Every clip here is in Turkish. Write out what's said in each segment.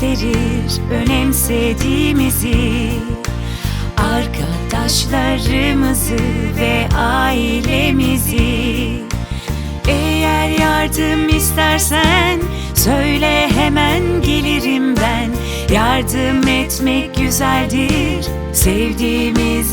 gösterir önemsediğimizi. Arkadaşlarımızı ve ailemizi. Eğer yardım istersen söyle hemen gelirim ben. Yardım etmek güzeldir sevdiğimiz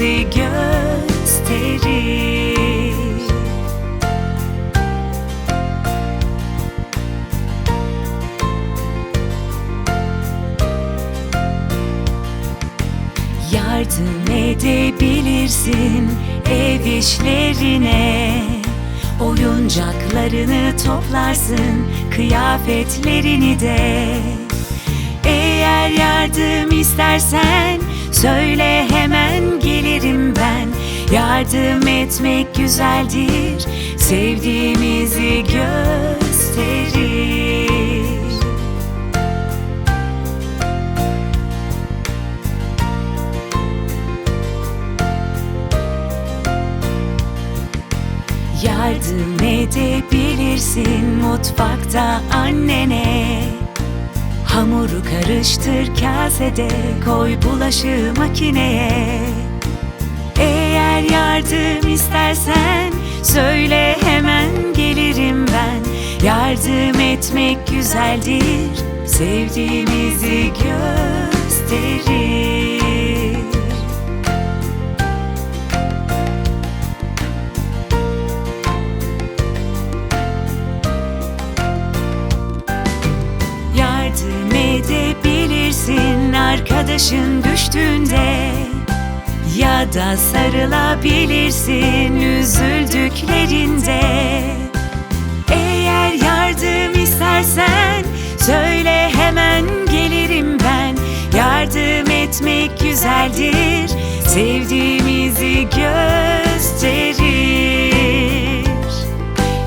Saçlarını toplarsın, kıyafetlerini de. Eğer yardım istersen söyle hemen gelirim ben. Yardım etmek güzeldir, sevdiğimizi gösterir. misin mutfakta annene? Hamuru karıştır kasede, koy bulaşığı makineye. Eğer yardım istersen söyle hemen gelirim ben. Yardım etmek güzeldir, sevdiğimizi gösterir. gözyaşın düştüğünde Ya da sarılabilirsin üzüldüklerinde. Eğer yardım istersen söyle hemen gelirim ben. Yardım etmek güzeldir sevdiğimizi gösterir.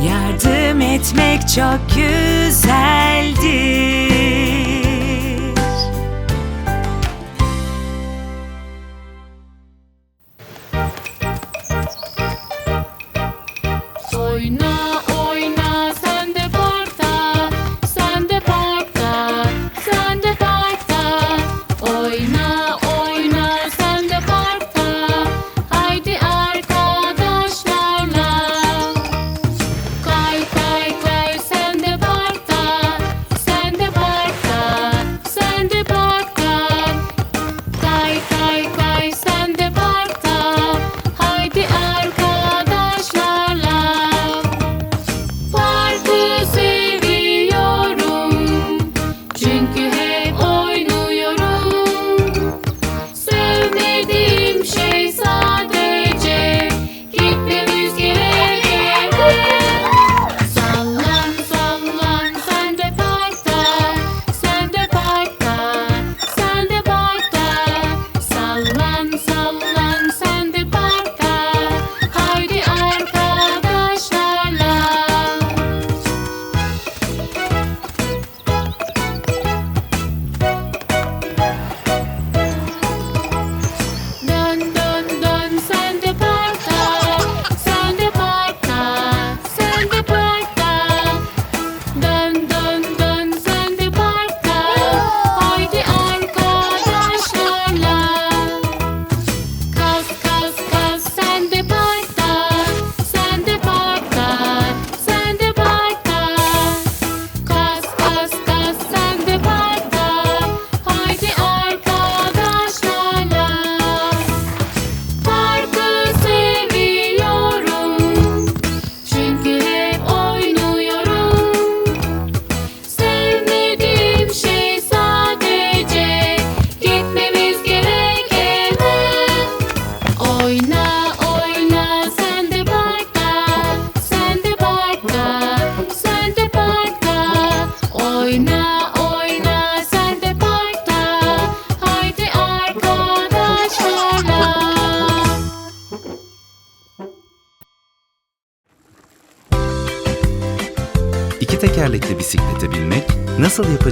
Yardım etmek çok güzeldir. every night.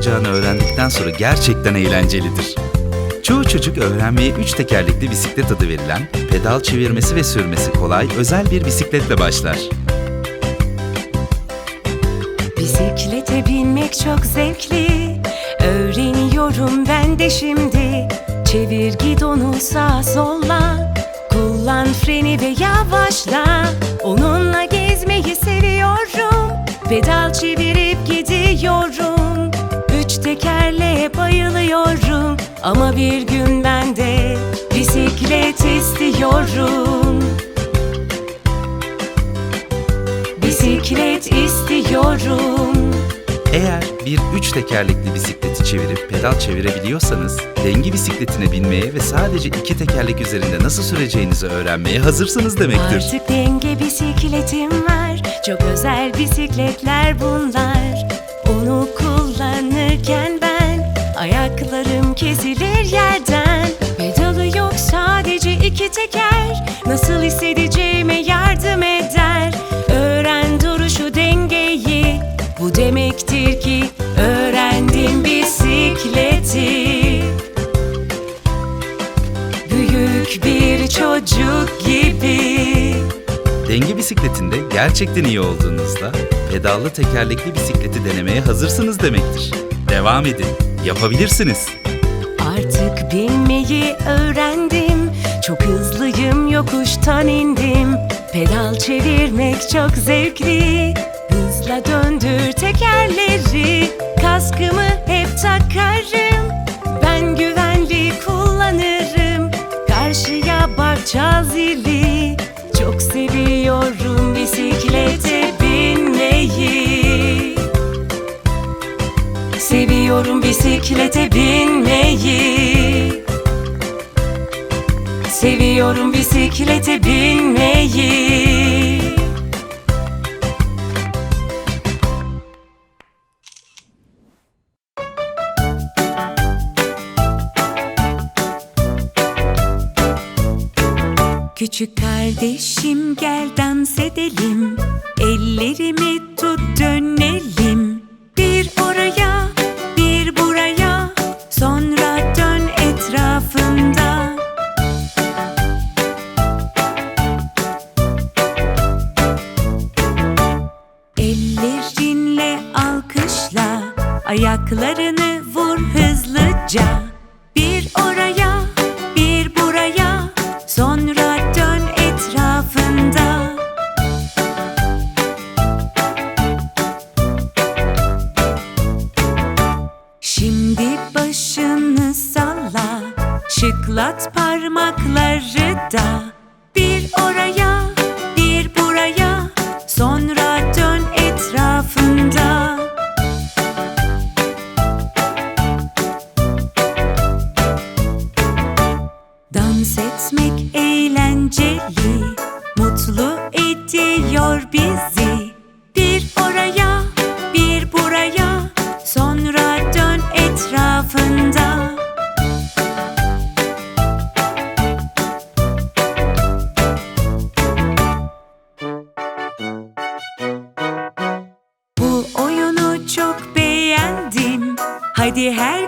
olacağını öğrendikten sonra gerçekten eğlencelidir. Çoğu çocuk öğrenmeye üç tekerlekli bisiklet adı verilen, pedal çevirmesi ve sürmesi kolay özel bir bisikletle başlar. Bisiklete binmek çok zevkli, öğreniyorum ben de şimdi. Çevir gidonu sağa solla, kullan freni ve yavaşla. Onunla gezmeyi seviyorum, pedal çevirip gidiyorum tekerleğe bayılıyorum. Ama bir gün ben de bisiklet istiyorum. Bisiklet istiyorum. Eğer bir üç tekerlekli bisikleti çevirip pedal çevirebiliyorsanız, denge bisikletine binmeye ve sadece iki tekerlek üzerinde nasıl süreceğinizi öğrenmeye hazırsınız demektir. Artık denge bisikletim var. Çok özel bisikletler bunlar bisikletinde gerçekten iyi olduğunuzda, pedallı tekerlekli bisikleti denemeye hazırsınız demektir. Devam edin, yapabilirsiniz. Artık binmeyi öğrendim. Çok hızlıyım yokuştan indim. Pedal çevirmek çok zevkli. Hızla döndür tekerleri. Kaskımı hep takarım. Ben güvenli kullanırım. Karşıya bakacağız Çok seviyorum bisiklete binmeyi. Seviyorum bisiklete binmeyi. Seviyorum bisiklete binmeyi kardeşim gel dans edelim. Ellerimi tut dönelim. Bir oraya bir buraya. Sonra dön etrafında. Ellerinle alkışla. Ayaklarını vur hızlıca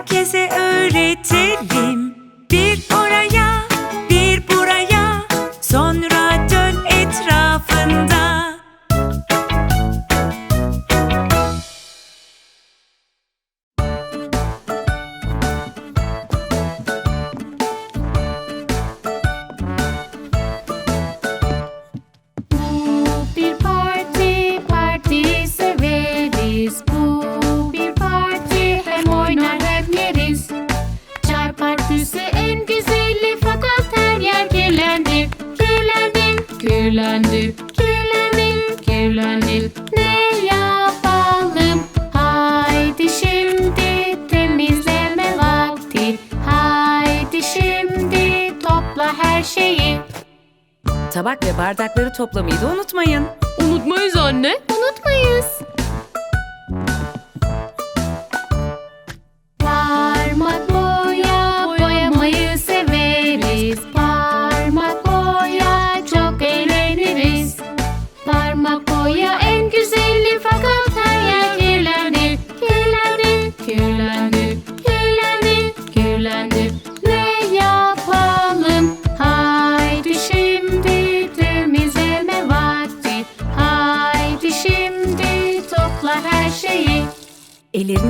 Hadi herkese Tabak ve bardakları toplamayı da unutmayın. Unutmayız anne.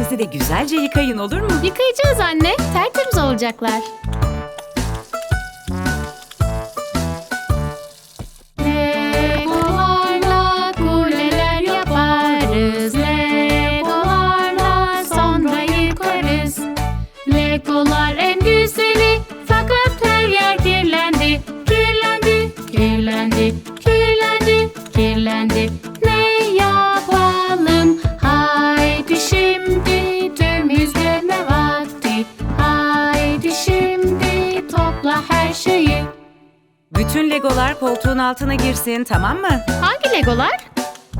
Ellerinizi de güzelce yıkayın olur mu? Yıkayacağız anne. Tertemiz olacaklar. Bütün legolar koltuğun altına girsin tamam mı? Hangi legolar?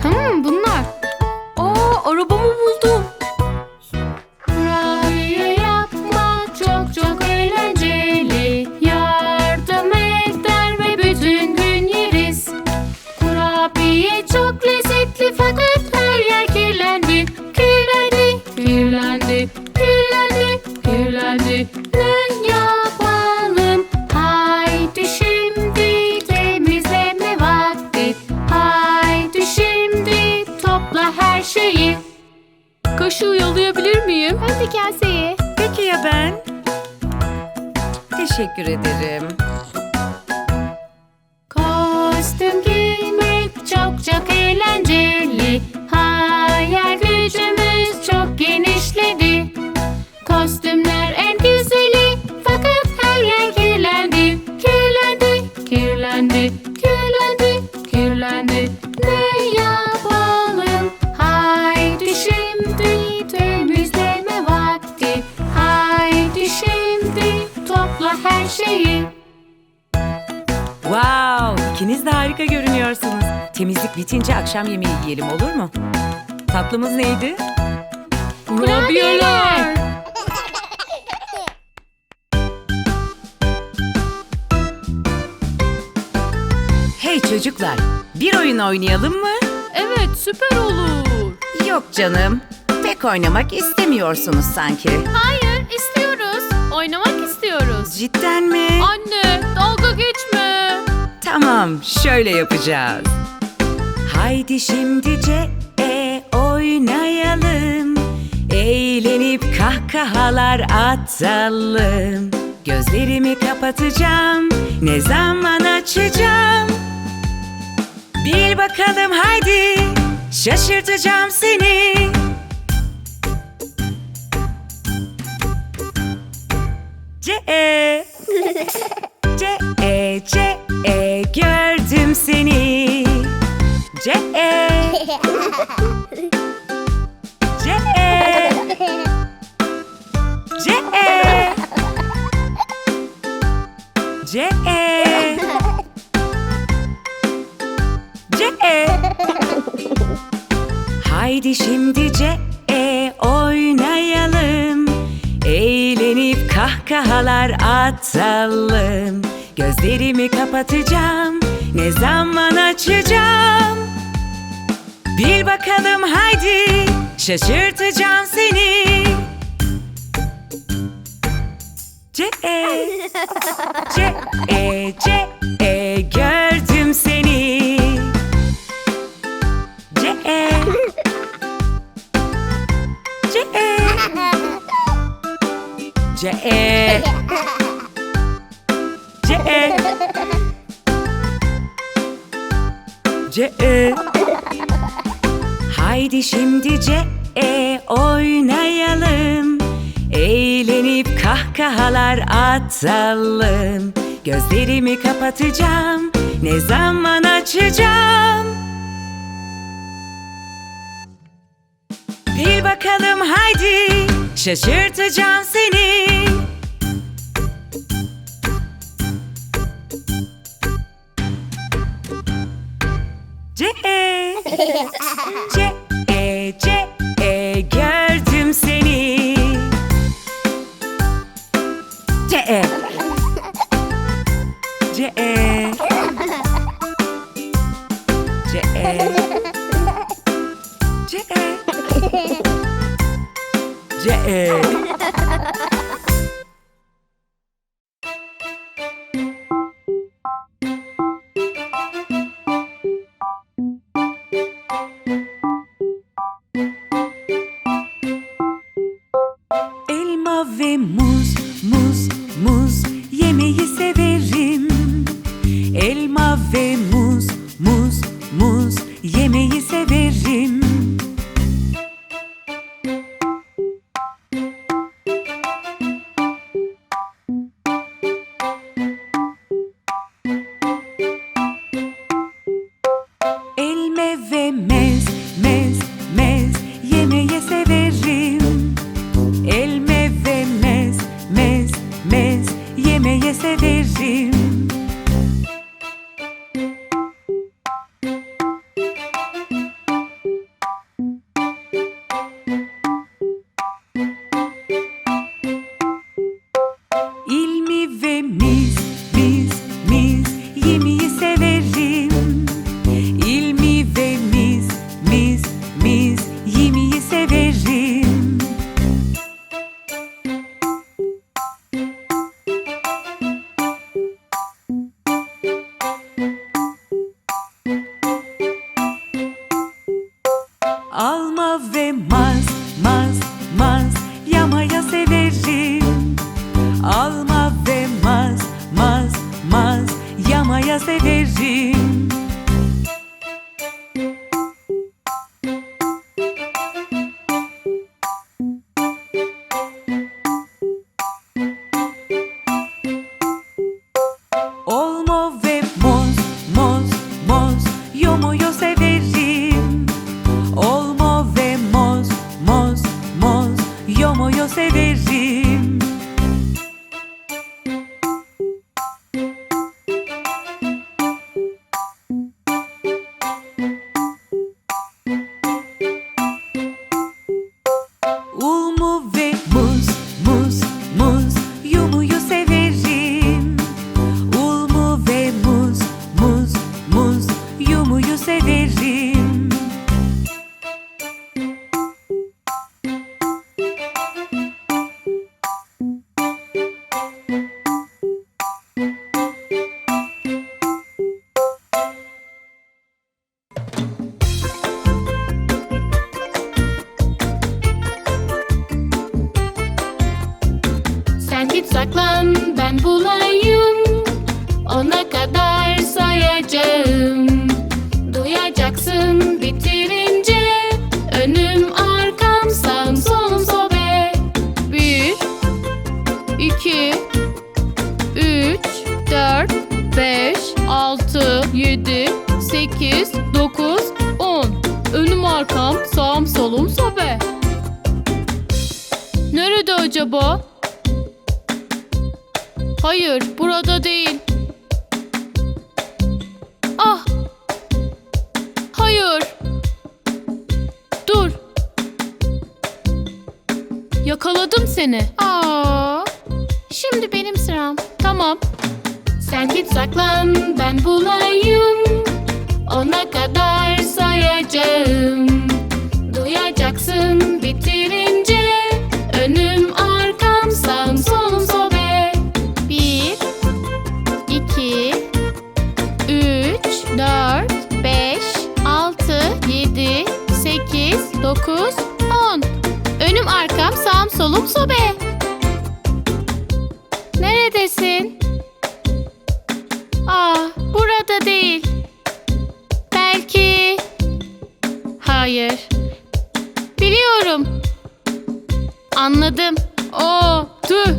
Hmm bunlar. Bitince akşam yemeği yiyelim olur mu? Tatlımız neydi? Kurabiyeler. Hey çocuklar, bir oyun oynayalım mı? Evet süper olur. Yok canım, pek oynamak istemiyorsunuz sanki. Hayır istiyoruz. Oynamak istiyoruz. Cidden mi? Anne dalga geçme. Tamam, şöyle yapacağız. Haydi şimdice e oynayalım. Eğlenip kahkahalar atalım. Gözlerimi kapatacağım. Ne zaman açacağım? Bil bakalım haydi. Şaşırtacağım seni. C açacağım? Bil bakalım haydi. Şaşırtacağım seni. C E C E C E gördüm seni. C E C E C E C E C E Haydi şimdi C E oynayalım. Eğlenip kahkahalar atalım. Gözlerimi kapatacağım. Ne zaman açacağım? Bil bakalım haydi. Şaşırtacağım seni. C E C E gördüm seni. C E. C E. C E. C E. C E severim Olmo sobe Nerede acaba? Hayır, burada değil. Ah! Hayır. Dur. Yakaladım seni. Aa! Şimdi benim sıram. Tamam. Sen git saklan, ben bulayım. Ona kadar sayacağım. Duyacaksın bitirince önüm arkam sağım solum sobe. Bir, iki, üç, dört, beş, altı, yedi, sekiz, dokuz, on. Önüm arkam sağım solum sobe. Neredesin? Ah, burada değil. Anladım. Oo, tüh.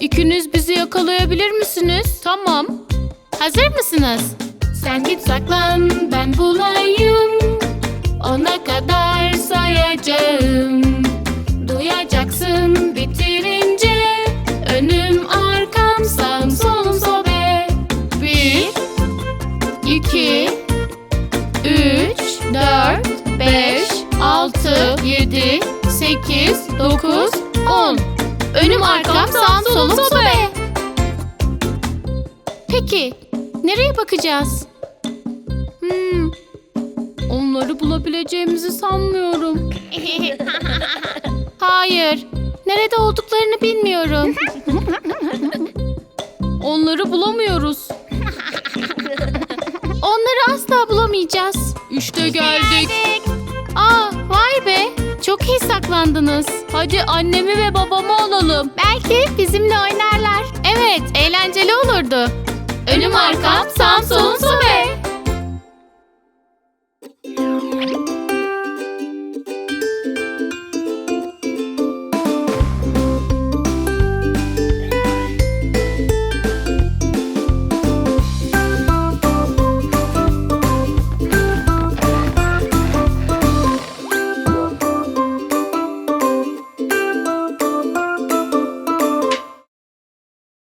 İkiniz bizi yakalayabilir misiniz? Tamam. Hazır mısınız? Sen git saklan, ben bulayım. Ona kadar sayacağım. Duyacaksın arkam sağım solum sobe. Peki nereye bakacağız? Hmm, onları bulabileceğimizi sanmıyorum. Hayır, nerede olduklarını bilmiyorum. Onları bulamıyoruz. Onları asla bulamayacağız. İşte geldik. Aa, vay be. Çok iyi saklandınız. Hadi annemi ve babamı alalım. Belki bizimle oynarlar. Evet, eğlenceli olurdu. Önüm arkam, sağım solum sobe.